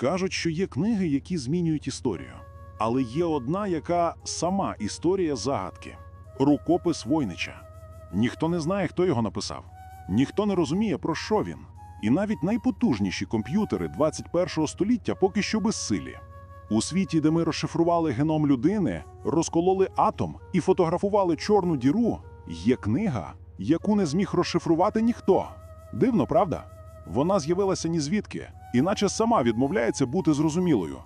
Кажуть, що є книги, які змінюють історію. Але є одна, яка сама історія загадки рукопис Войнича. Ніхто не знає, хто його написав. Ніхто не розуміє, про що він. І навіть найпотужніші комп'ютери 21 століття поки що безсилі. У світі, де ми розшифрували геном людини, розкололи атом і фотографували чорну діру, є книга, яку не зміг розшифрувати ніхто. Дивно, правда? Вона з'явилася ні звідки, іначе сама відмовляється бути зрозумілою.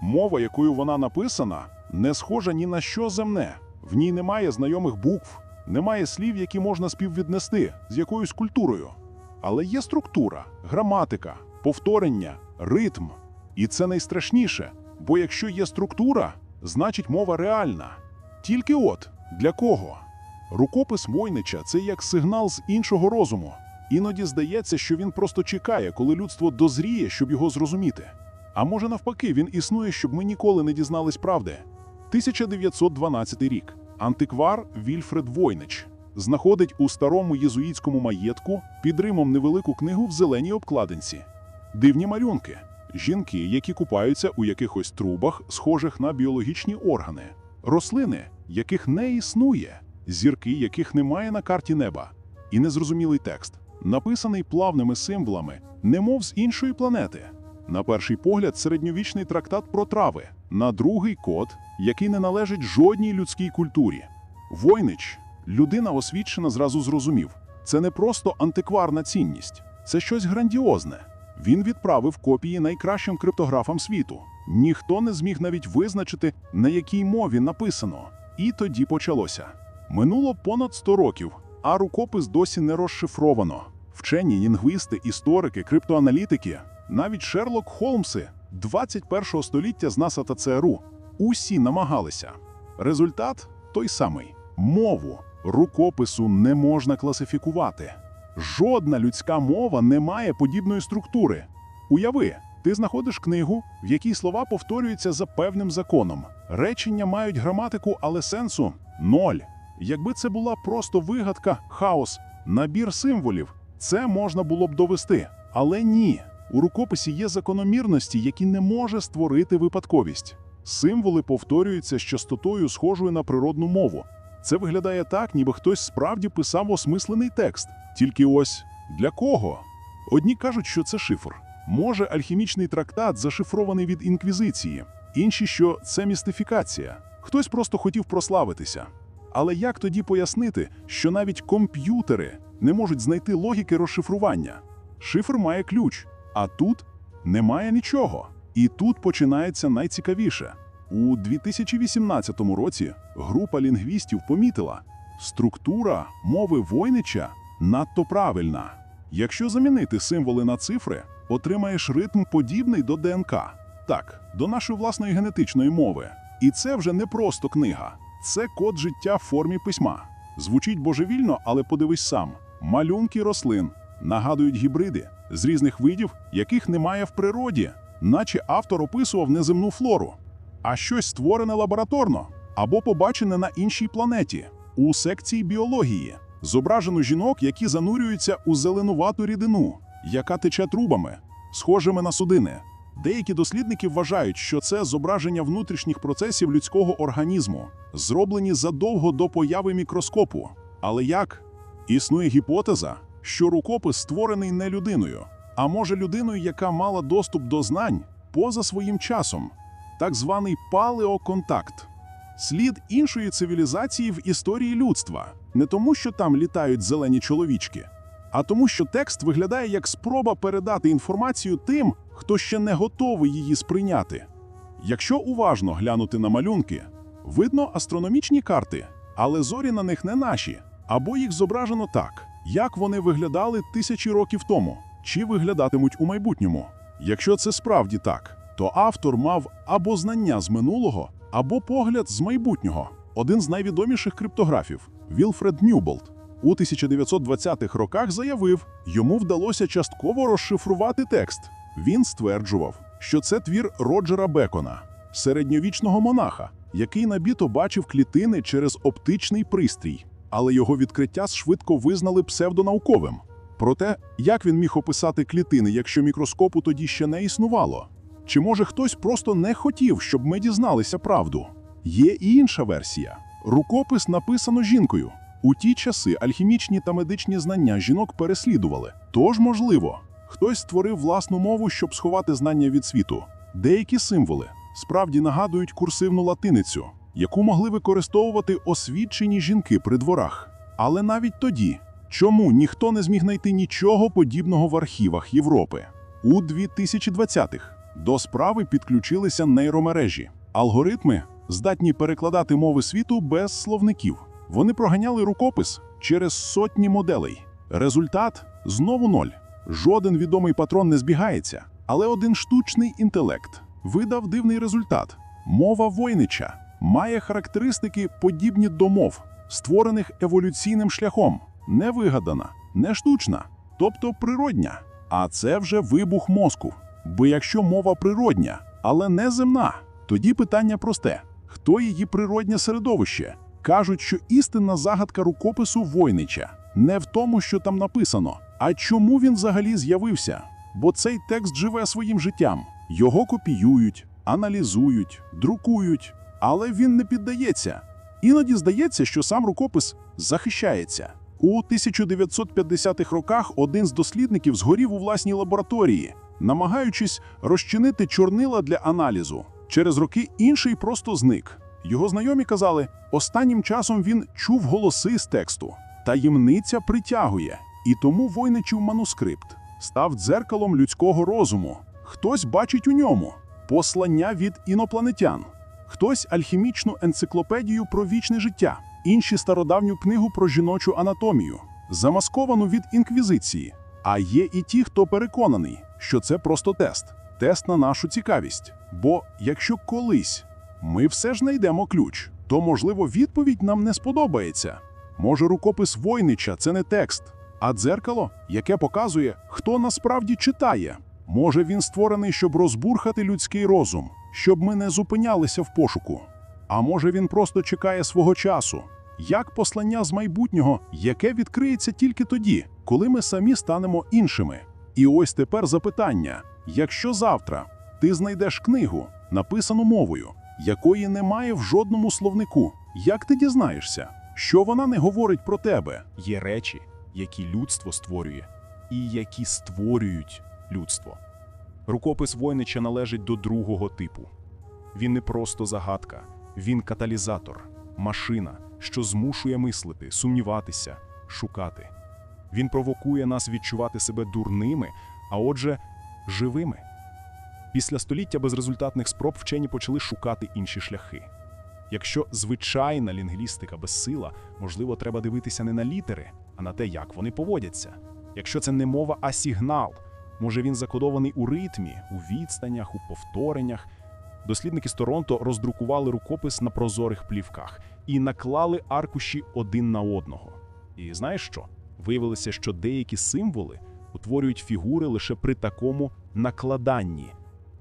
Мова, якою вона написана, не схожа ні на що земне. В ній немає знайомих букв, немає слів, які можна співвіднести з якоюсь культурою. Але є структура, граматика, повторення, ритм. І це найстрашніше, бо якщо є структура, значить мова реальна. Тільки от для кого? Рукопис Мойнича це як сигнал з іншого розуму. Іноді здається, що він просто чекає, коли людство дозріє, щоб його зрозуміти. А може навпаки, він існує, щоб ми ніколи не дізнались правди. 1912 рік. Антиквар Вільфред Войнич знаходить у старому єзуїтському маєтку під Римом невелику книгу в зеленій обкладинці. Дивні малюнки. Жінки, які купаються у якихось трубах, схожих на біологічні органи, рослини, яких не існує, зірки, яких немає на карті неба, і незрозумілий текст, написаний плавними символами, немов з іншої планети. На перший погляд, середньовічний трактат про трави, на другий код, який не належить жодній людській культурі. Войнич, людина освічена, зразу зрозумів. Це не просто антикварна цінність, це щось грандіозне. Він відправив копії найкращим криптографам світу. Ніхто не зміг навіть визначити, на якій мові написано. І тоді почалося. Минуло понад 100 років, а рукопис досі не розшифровано. Вчені, лінгвісти, історики, криптоаналітики, навіть Шерлок Холмси 21 століття з НАСА та ЦРУ усі намагалися. Результат той самий: мову рукопису не можна класифікувати. Жодна людська мова не має подібної структури. Уяви, ти знаходиш книгу, в якій слова повторюються за певним законом. Речення мають граматику, але сенсу ноль. Якби це була просто вигадка, хаос, набір символів, це можна було б довести. Але ні. У рукописі є закономірності, які не може створити випадковість. Символи повторюються з частотою, схожою на природну мову. Це виглядає так, ніби хтось справді писав осмислений текст. Тільки ось для кого? Одні кажуть, що це шифр. Може, альхімічний трактат зашифрований від інквізиції, інші, що це містифікація. Хтось просто хотів прославитися. Але як тоді пояснити, що навіть комп'ютери не можуть знайти логіки розшифрування? Шифр має ключ, а тут немає нічого. І тут починається найцікавіше. У 2018 році група лінгвістів помітила, структура мови Войнича надто правильна. Якщо замінити символи на цифри, отримаєш ритм подібний до ДНК. Так, до нашої власної генетичної мови. І це вже не просто книга, це код життя в формі письма. Звучить божевільно, але подивись сам: малюнки рослин нагадують гібриди з різних видів, яких немає в природі, наче автор описував неземну флору. А щось створене лабораторно або побачене на іншій планеті у секції біології. Зображено жінок, які занурюються у зеленувату рідину, яка тече трубами, схожими на судини. Деякі дослідники вважають, що це зображення внутрішніх процесів людського організму, зроблені задовго до появи мікроскопу. Але як? Існує гіпотеза, що рукопис створений не людиною, а може людиною, яка мала доступ до знань поза своїм часом, так званий палеоконтакт. Слід іншої цивілізації в історії людства, не тому, що там літають зелені чоловічки, а тому, що текст виглядає як спроба передати інформацію тим, хто ще не готовий її сприйняти. Якщо уважно глянути на малюнки, видно астрономічні карти, але зорі на них не наші, або їх зображено так, як вони виглядали тисячі років тому, чи виглядатимуть у майбутньому. Якщо це справді так, то автор мав або знання з минулого, або погляд з майбутнього. Один з найвідоміших криптографів Вілфред Ньюболт у 1920-х роках заявив, йому вдалося частково розшифрувати текст. Він стверджував, що це твір Роджера Бекона, середньовічного монаха, який набіто бачив клітини через оптичний пристрій, але його відкриття швидко визнали псевдонауковим. Проте, як він міг описати клітини, якщо мікроскопу тоді ще не існувало? Чи може хтось просто не хотів, щоб ми дізналися правду? Є і інша версія. Рукопис написано жінкою. У ті часи алхімічні та медичні знання жінок переслідували. Тож, можливо, хтось створив власну мову, щоб сховати знання від світу. Деякі символи справді нагадують курсивну латиницю, яку могли використовувати освічені жінки при дворах. Але навіть тоді, чому ніхто не зміг знайти нічого подібного в архівах Європи? У 2020-х до справи підключилися нейромережі. Алгоритми здатні перекладати мови світу без словників. Вони проганяли рукопис через сотні моделей. Результат знову ноль. Жоден відомий патрон не збігається, але один штучний інтелект видав дивний результат. Мова Войнича має характеристики, подібні до мов, створених еволюційним шляхом, не вигадана, не штучна, тобто природня. А це вже вибух мозку. Бо якщо мова природня, але не земна, тоді питання просте: хто її природнє середовище? Кажуть, що істинна загадка рукопису Войнича не в тому, що там написано, а чому він взагалі з'явився. Бо цей текст живе своїм життям. Його копіюють, аналізують, друкують, але він не піддається. Іноді здається, що сам рукопис захищається. У 1950-х роках один з дослідників згорів у власній лабораторії, намагаючись розчинити чорнила для аналізу. Через роки інший просто зник. Його знайомі казали, останнім часом він чув голоси з тексту. Таємниця притягує, і тому войничів манускрипт став дзеркалом людського розуму. Хтось бачить у ньому послання від інопланетян, хтось алхімічну енциклопедію про вічне життя, інші стародавню книгу про жіночу анатомію, замасковану від інквізиції. А є і ті, хто переконаний, що це просто тест, тест на нашу цікавість. Бо якщо колись ми все ж знайдемо ключ, то, можливо, відповідь нам не сподобається. Може, рукопис Войнича це не текст, а дзеркало, яке показує, хто насправді читає. Може, він створений, щоб розбурхати людський розум, щоб ми не зупинялися в пошуку. А може, він просто чекає свого часу, як послання з майбутнього, яке відкриється тільки тоді, коли ми самі станемо іншими. І ось тепер запитання: якщо завтра ти знайдеш книгу, написану мовою, якої немає в жодному словнику, як ти дізнаєшся, що вона не говорить про тебе? Є речі, які людство створює, і які створюють людство. Рукопис Войнича належить до другого типу. Він не просто загадка, він каталізатор, машина, що змушує мислити, сумніватися, шукати. Він провокує нас відчувати себе дурними, а отже, живими. Після століття безрезультатних спроб вчені почали шукати інші шляхи. Якщо звичайна лінгвістика безсила, можливо, треба дивитися не на літери, а на те, як вони поводяться. Якщо це не мова, а сигнал, може він закодований у ритмі, у відстанях, у повтореннях. Дослідники з Торонто роздрукували рукопис на прозорих плівках і наклали аркуші один на одного. І знаєш що? Виявилося, що деякі символи утворюють фігури лише при такому накладанні: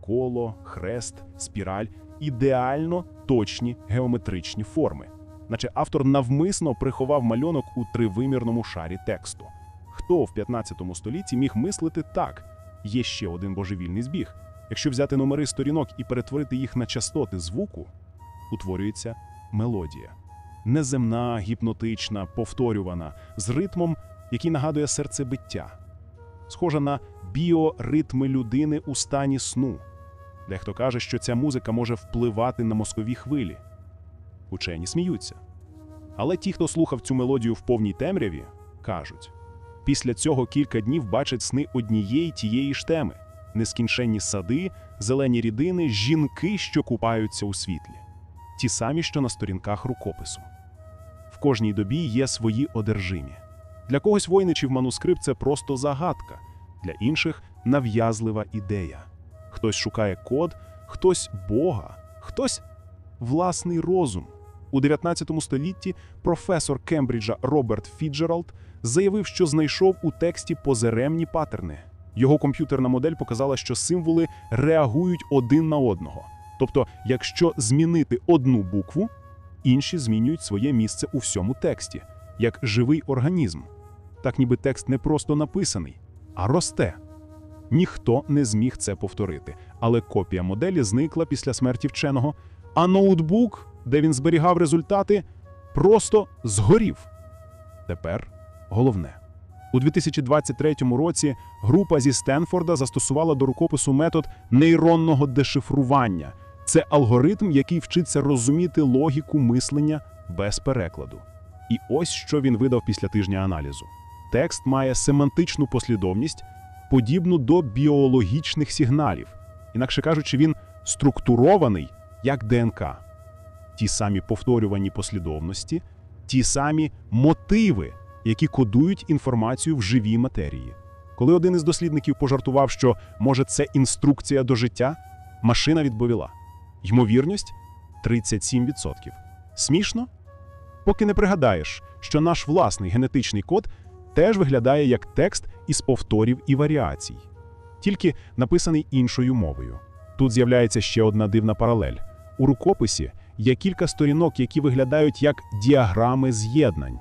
коло, хрест, спіраль ідеально точні геометричні форми, наче автор навмисно приховав мальонок у тривимірному шарі тексту. Хто в 15 столітті міг мислити так? Є ще один божевільний збіг. Якщо взяти номери сторінок і перетворити їх на частоти звуку, утворюється мелодія. Неземна, гіпнотична, повторювана, з ритмом, який нагадує серцебиття, схожа на біоритми людини у стані сну. Дехто каже, що ця музика може впливати на мозкові хвилі. Учені сміються. Але ті, хто слухав цю мелодію в повній темряві, кажуть: після цього кілька днів бачать сни однієї тієї ж теми: нескінченні сади, зелені рідини, жінки, що купаються у світлі, ті самі, що на сторінках рукопису. В кожній добі є свої одержимі. Для когось войничів манускрипт це просто загадка, для інших нав'язлива ідея. Хтось шукає код, хтось Бога, хтось власний розум. У 19 столітті професор Кембриджа Роберт Фіджералд заявив, що знайшов у тексті позеремні патерни. Його комп'ютерна модель показала, що символи реагують один на одного. Тобто, якщо змінити одну букву, інші змінюють своє місце у всьому тексті, як живий організм. Так ніби текст не просто написаний, а росте. Ніхто не зміг це повторити, але копія моделі зникла після смерті вченого, а ноутбук, де він зберігав результати, просто згорів. Тепер головне. У 2023 році група зі Стенфорда застосувала до рукопису метод нейронного дешифрування. Це алгоритм, який вчиться розуміти логіку мислення без перекладу. І ось що він видав після тижня аналізу. Текст має семантичну послідовність, подібну до біологічних сигналів. Інакше кажучи, він структурований як ДНК. Ті самі повторювані послідовності, ті самі мотиви, які кодують інформацію в живій матерії. Коли один із дослідників пожартував, що може це інструкція до життя, машина відповіла: ймовірність 37%. Смішно? Поки не пригадаєш, що наш власний генетичний код теж виглядає як текст із повторів і варіацій, тільки написаний іншою мовою. Тут з'являється ще одна дивна паралель. У рукописі є кілька сторінок, які виглядають як діаграми з'єднань,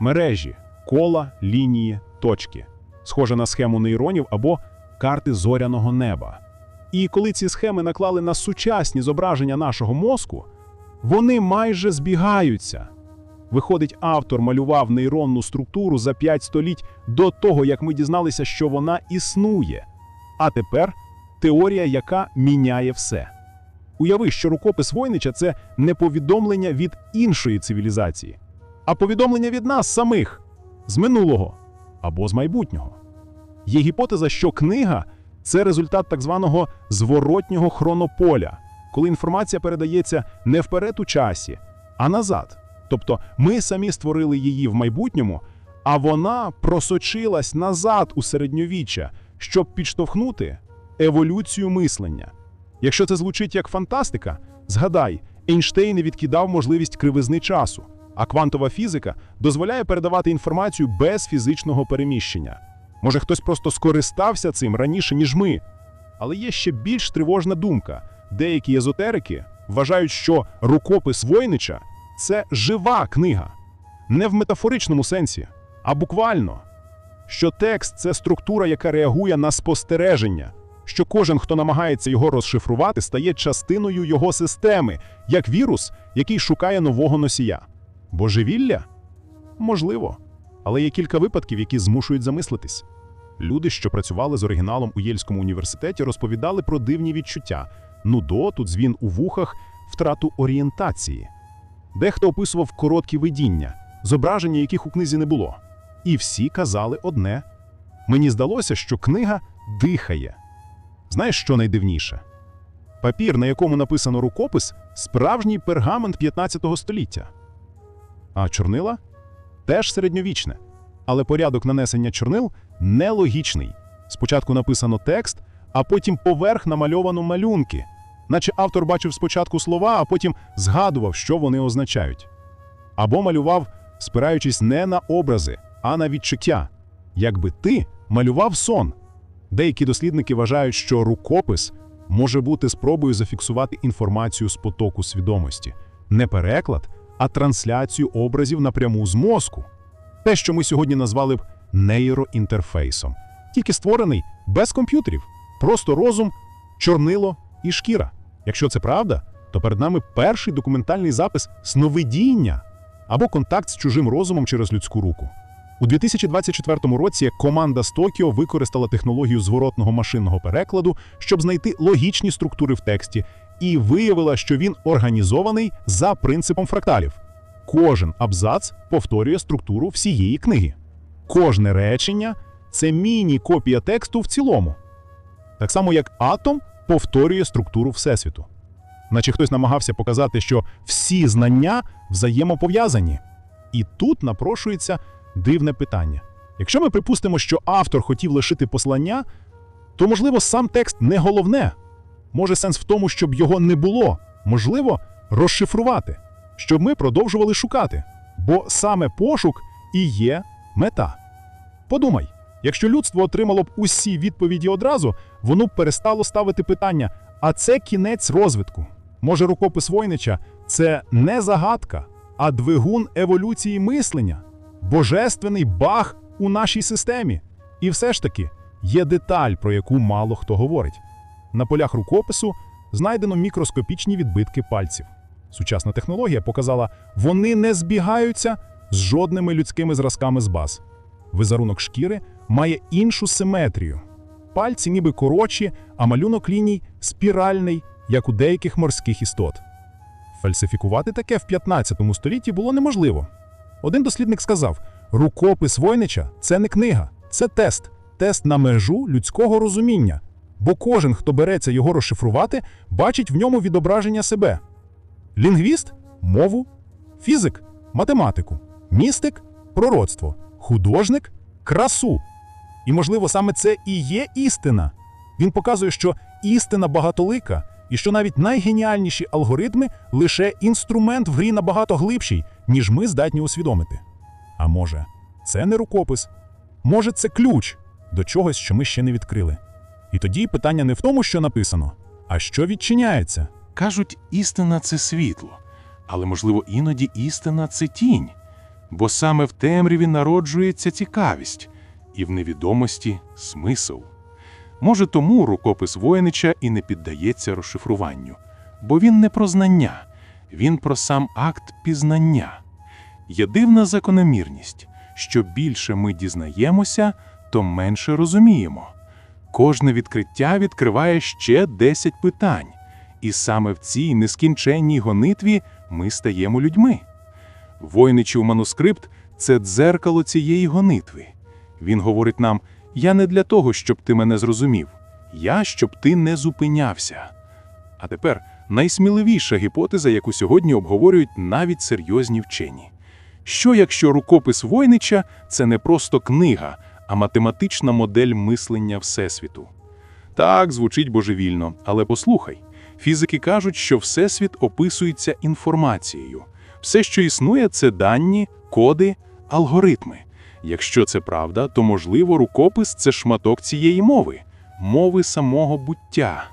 мережі, кола, лінії, точки, схоже на схему нейронів або карти зоряного неба. І коли ці схеми наклали на сучасні зображення нашого мозку, вони майже збігаються. Виходить, автор малював нейронну структуру за 5 століть до того, як ми дізналися, що вона існує. А тепер теорія, яка міняє все. Уяви, що рукопис Войнича це не повідомлення від іншої цивілізації, а повідомлення від нас самих з минулого або з майбутнього. Є гіпотеза, що книга це результат так званого зворотнього хронополя, коли інформація передається не вперед у часі, а назад. Тобто ми самі створили її в майбутньому, а вона просочилась назад у середньовіччя, щоб підштовхнути еволюцію мислення. Якщо це звучить як фантастика, згадай, Ейнштейн відкидав можливість кривизни часу, а квантова фізика дозволяє передавати інформацію без фізичного переміщення. Може, хтось просто скористався цим раніше, ніж ми. Але є ще більш тривожна думка. Деякі езотерики вважають, що рукопис Войнича це жива книга, не в метафоричному сенсі, а буквально. Що текст це структура, яка реагує на спостереження, що кожен, хто намагається його розшифрувати, стає частиною його системи, як вірус, який шукає нового носія. Божевілля? Можливо. Але є кілька випадків, які змушують замислитись. Люди, що працювали з оригіналом у Єльському університеті, розповідали про дивні відчуття: нудоту, дзвін у вухах, втрату орієнтації. Дехто описував короткі видіння, зображення яких у книзі не було. І всі казали одне: мені здалося, що книга дихає. Знаєш, що найдивніше? Папір, на якому написано рукопис, справжній пергамент 15 століття. А чорнила теж середньовічне. Але порядок нанесення чорнил нелогічний. Спочатку написано текст, а потім поверх намальовано малюнки, наче автор бачив спочатку слова, а потім згадував, що вони означають. Або малював, спираючись не на образи, а на відчуття, якби ти малював сон. Деякі дослідники вважають, що рукопис може бути спробою зафіксувати інформацію з потоку свідомості, не переклад, а трансляцію образів напряму з мозку. Те, що ми сьогодні назвали б нейроінтерфейсом, тільки створений без комп'ютерів, просто розум, чорнило і шкіра. Якщо це правда, то перед нами перший документальний запис сновидіння або контакт з чужим розумом через людську руку. У 2024 році команда з Токіо використала технологію зворотного машинного перекладу, щоб знайти логічні структури в тексті, і виявила, що він організований за принципом фракталів. Кожен абзац повторює структуру всієї книги. Кожне речення це міні-копія тексту в цілому. Так само, як атом повторює структуру Всесвіту. Наче хтось намагався показати, що всі знання взаємопов'язані. І тут напрошується дивне питання. Якщо ми припустимо, що автор хотів лишити послання, то, можливо, сам текст не головне. Може, сенс в тому, щоб його не було, можливо, розшифрувати, щоб ми продовжували шукати. Бо саме пошук і є мета. Подумай, якщо людство отримало б усі відповіді одразу, воно б перестало ставити питання: а це кінець розвитку. Може, рукопис Войнича це не загадка, а двигун еволюції мислення, божественний баг у нашій системі. І все ж таки, є деталь, про яку мало хто говорить. На полях рукопису знайдено мікроскопічні відбитки пальців. Сучасна технологія показала, вони не збігаються з жодними людськими зразками з баз. Визерунок шкіри має іншу симетрію. Пальці ніби коротші, а малюнок ліній спіральний, як у деяких морських істот. Фальсифікувати таке в 15 столітті було неможливо. Один дослідник сказав: рукопис Войнича це не книга, це тест, тест на межу людського розуміння. Бо кожен, хто береться його розшифрувати, бачить в ньому відображення себе. Лінгвіст мову, фізик математику, містик пророцтво, художник красу. І, можливо, саме це і є істина. Він показує, що істина багатолика, і що навіть найгеніальніші алгоритми лише інструмент в грі набагато глибший, ніж ми здатні усвідомити. А може, це не рукопис? Може, це ключ до чогось, що ми ще не відкрили. І тоді питання не в тому, що написано, а що відчиняється. Кажуть, істина це світло, але, можливо, іноді істина це тінь, бо саме в темряві народжується цікавість і в невідомості смисл. Може, тому рукопис Воєнича і не піддається розшифруванню, бо він не про знання, він про сам акт пізнання. Є дивна закономірність, що більше ми дізнаємося, то менше розуміємо. Кожне відкриття відкриває ще 10 питань. І саме в цій нескінченній гонитві ми стаємо людьми. Войничів манускрипт це дзеркало цієї гонитви. Він говорить нам: я не для того, щоб ти мене зрозумів, я щоб ти не зупинявся. А тепер найсміливіша гіпотеза, яку сьогодні обговорюють навіть серйозні вчені. Що якщо рукопис Войнича це не просто книга, а математична модель мислення Всесвіту? Так, звучить божевільно, але послухай. Фізики кажуть, що Всесвіт описується інформацією. Все, що існує, це дані, коди, алгоритми. Якщо це правда, то, можливо, рукопис це шматок цієї мови, мови самого буття.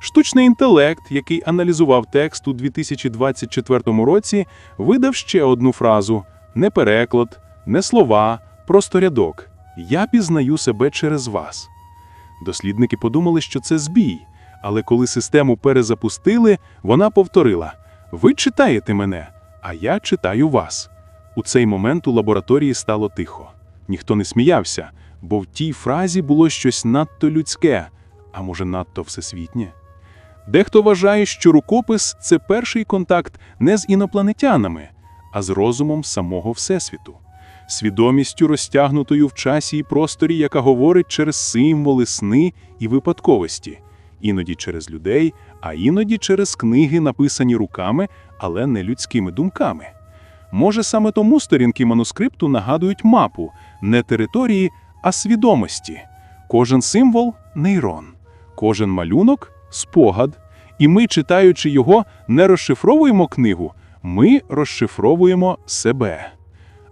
Штучний інтелект, який аналізував текст у 2024 році, видав ще одну фразу: не переклад, не слова, просто рядок. Я пізнаю себе через вас. Дослідники подумали, що це збій, але коли систему перезапустили, вона повторила: Ви читаєте мене, а я читаю вас. У цей момент у лабораторії стало тихо. Ніхто не сміявся, бо в тій фразі було щось надто людське, а може, надто всесвітнє. Дехто вважає, що рукопис це перший контакт не з інопланетянами, а з розумом самого Всесвіту, свідомістю, розтягнутою в часі і просторі, яка говорить через символи, сни і випадковості, іноді через людей, а іноді через книги, написані руками, але не людськими думками. Може, саме тому сторінки манускрипту нагадують мапу не території, а свідомості. Кожен символ нейрон, кожен малюнок спогад. І ми, читаючи його, не розшифровуємо книгу, ми розшифровуємо себе.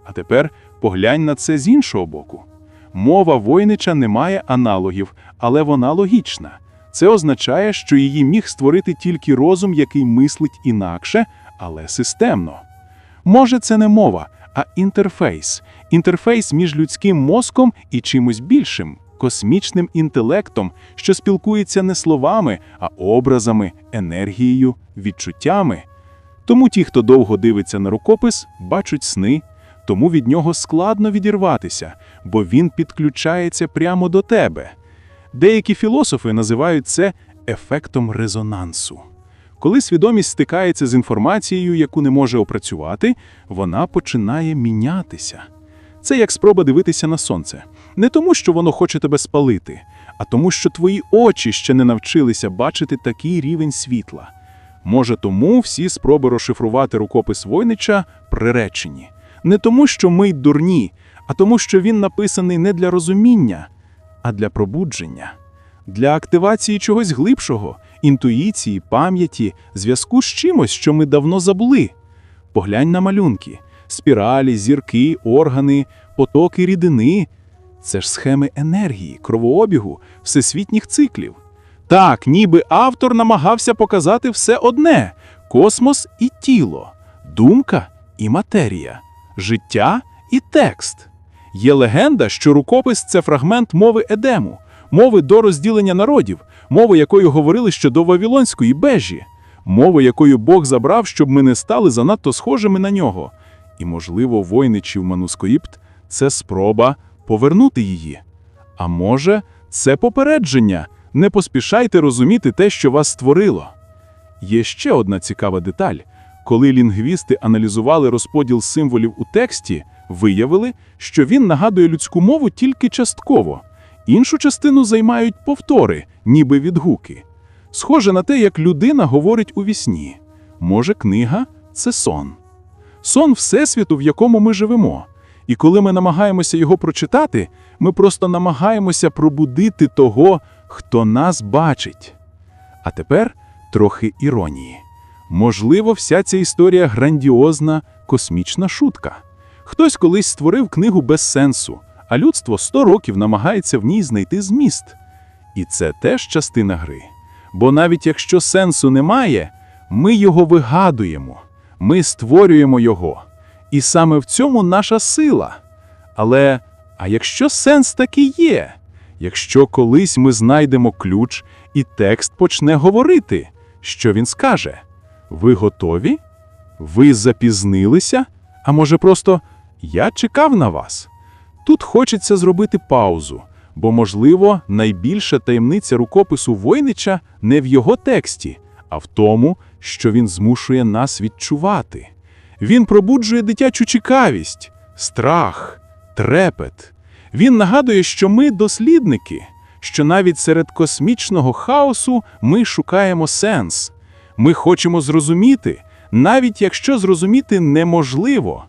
А тепер поглянь на це з іншого боку. Мова Войнича не має аналогів, але вона логічна. Це означає, що її міг створити тільки розум, який мислить інакше, але системно. Може, це не мова, а інтерфейс. Інтерфейс між людським мозком і чимось більшим, космічним інтелектом, що спілкується не словами, а образами, енергією, відчуттями. Тому ті, хто довго дивиться на рукопис, бачать сни, тому від нього складно відірватися, бо він підключається прямо до тебе. Деякі філософи називають це ефектом резонансу. Коли свідомість стикається з інформацією, яку не може опрацювати, вона починає мінятися. Це як спроба дивитися на сонце. Не тому, що воно хоче тебе спалити, а тому, що твої очі ще не навчилися бачити такий рівень світла. Може, тому всі спроби розшифрувати рукопис Войнича приречені. Не тому, що ми дурні, а тому, що він написаний не для розуміння, а для пробудження, для активації чогось глибшого, інтуїції, пам'яті, зв'язку з чимось, що ми давно забули. Поглянь на малюнки, спіралі, зірки, органи, потоки рідини. Це ж схеми енергії, кровообігу, всесвітніх циклів. Так, ніби автор намагався показати все одне: космос і тіло, думка і матерія, життя і текст. Є легенда, що рукопис це фрагмент мови Едему, мови до розділення народів, мови, якою говорили ще до Вавилонської бежі, мови, якою Бог забрав, щоб ми не стали занадто схожими на нього. І, можливо, войничів манускрипт – це спроба повернути її. А може, це попередження. Не поспішайте розуміти те, що вас створило. Є ще одна цікава деталь. Коли лінгвісти аналізували розподіл символів у тексті, виявили, що він нагадує людську мову тільки частково. Іншу частину займають повтори, ніби відгуки. Схоже на те, як людина говорить у вісні. Може, книга це сон. Сон Всесвіту, в якому ми живемо. І коли ми намагаємося його прочитати, ми просто намагаємося пробудити того, хто нас бачить. А тепер трохи іронії. Можливо, вся ця історія грандіозна космічна шутка. Хтось колись створив книгу без сенсу, а людство 100 років намагається в ній знайти зміст. І це теж частина гри. Бо навіть якщо сенсу немає, ми його вигадуємо, ми створюємо його. І саме в цьому наша сила. Але а якщо сенс таки є? Якщо колись ми знайдемо ключ і текст почне говорити, що він скаже? Ви готові? Ви запізнилися? А може просто я чекав на вас? Тут хочеться зробити паузу, бо, можливо, найбільша таємниця рукопису Войнича не в його тексті, а в тому, що він змушує нас відчувати. Він пробуджує дитячу цікавість, страх, трепет. Він нагадує, що ми дослідники, що навіть серед космічного хаосу ми шукаємо сенс. Ми хочемо зрозуміти, навіть якщо зрозуміти неможливо.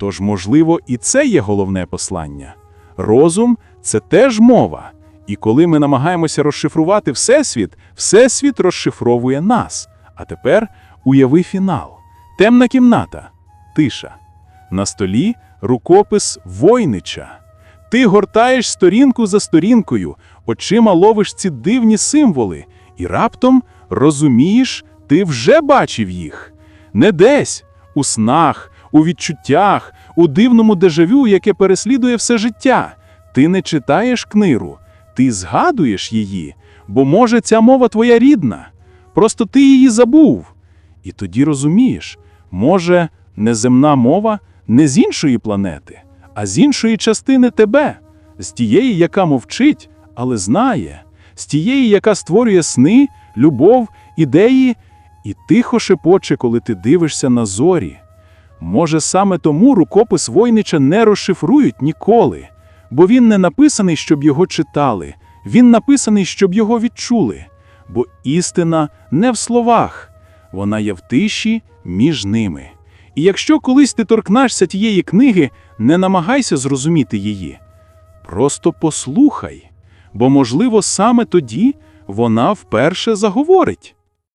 Тож, можливо, і це є головне послання. Розум це теж мова. І коли ми намагаємося розшифрувати Всесвіт, Всесвіт розшифровує нас. А тепер уяви фінал. Темна кімната, тиша. На столі рукопис Войнича. Ти гортаєш сторінку за сторінкою, очима ловиш ці дивні символи, і раптом розумієш, ти вже бачив їх. Не десь, у снах, у відчуттях, у дивному дежавю, яке переслідує все життя. Ти не читаєш книгу, ти згадуєш її, бо може ця мова твоя рідна. Просто ти її забув. І тоді розумієш, може, неземна мова не з іншої планети, а з іншої частини тебе, з тієї, яка мовчить, але знає, з тієї, яка створює сни, любов, ідеї, і тихо шепоче, коли ти дивишся на зорі. Може, саме тому рукопис Войнича не розшифрують ніколи, бо він не написаний, щоб його читали, він написаний, щоб його відчули. Бо істина не в словах, вона є в тиші між ними. І якщо колись ти торкнешся тієї книги, не намагайся зрозуміти її. Просто послухай, бо, можливо, саме тоді вона вперше заговорить.